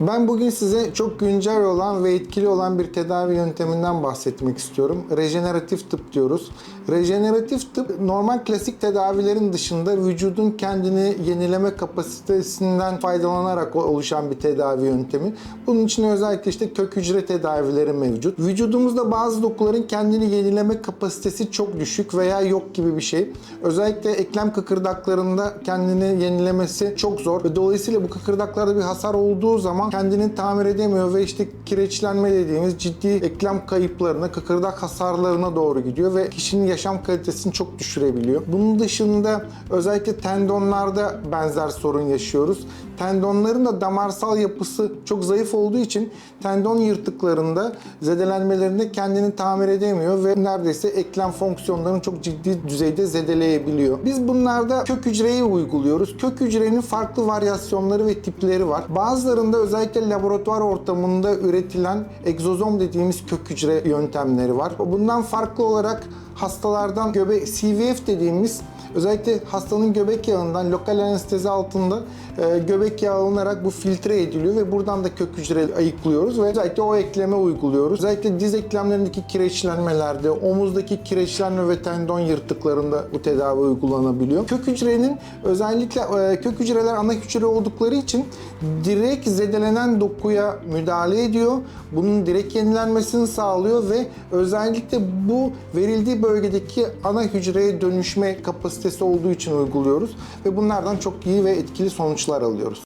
Ben bugün size çok güncel olan ve etkili olan bir tedavi yönteminden bahsetmek istiyorum. Rejeneratif tıp diyoruz. Rejeneratif tıp normal klasik tedavilerin dışında vücudun kendini yenileme kapasitesinden faydalanarak oluşan bir tedavi yöntemi. Bunun için özellikle işte kök hücre tedavileri mevcut. Vücudumuzda bazı dokuların kendini yenileme kapasitesi çok düşük veya yok gibi bir şey. Özellikle eklem kıkırdaklarında kendini yenilemesi çok zor dolayısıyla bu kıkırdaklarda bir hasar olduğu zaman kendini tamir edemiyor ve işte kireçlenme dediğimiz ciddi eklem kayıplarına, kıkırdak hasarlarına doğru gidiyor ve kişinin yaşam kalitesini çok düşürebiliyor. Bunun dışında özellikle tendonlarda benzer sorun yaşıyoruz. Tendonların da damarsal yapısı çok zayıf olduğu için tendon yırtıklarında, zedelenmelerinde kendini tamir edemiyor ve neredeyse eklem fonksiyonlarını çok ciddi düzeyde zedeleyebiliyor. Biz bunlarda kök hücreyi uyguluyoruz. Kök hücrenin farklı varyasyonları ve tipleri var. Bazılarında özellikle laboratuvar ortamında üretilen egzozom dediğimiz kök hücre yöntemleri var. Bundan farklı olarak hastalardan göbek CVF dediğimiz özellikle hastanın göbek yağından lokal anestezi altında e, göbek yağı alınarak bu filtre ediliyor ve buradan da kök hücre ayıklıyoruz ve özellikle o ekleme uyguluyoruz. Özellikle diz eklemlerindeki kireçlenmelerde, omuzdaki kireçlenme ve tendon yırtıklarında bu tedavi uygulanabiliyor. Kök hücrenin özellikle e, kök hücreler ana hücre oldukları için direkt zedelenen dokuya müdahale ediyor. Bunun direkt yenilenmesini sağlıyor ve özellikle bu verildiği bölgedeki ana hücreye dönüşme kapasitesi olduğu için uyguluyoruz ve bunlardan çok iyi ve etkili sonuçlar alıyoruz.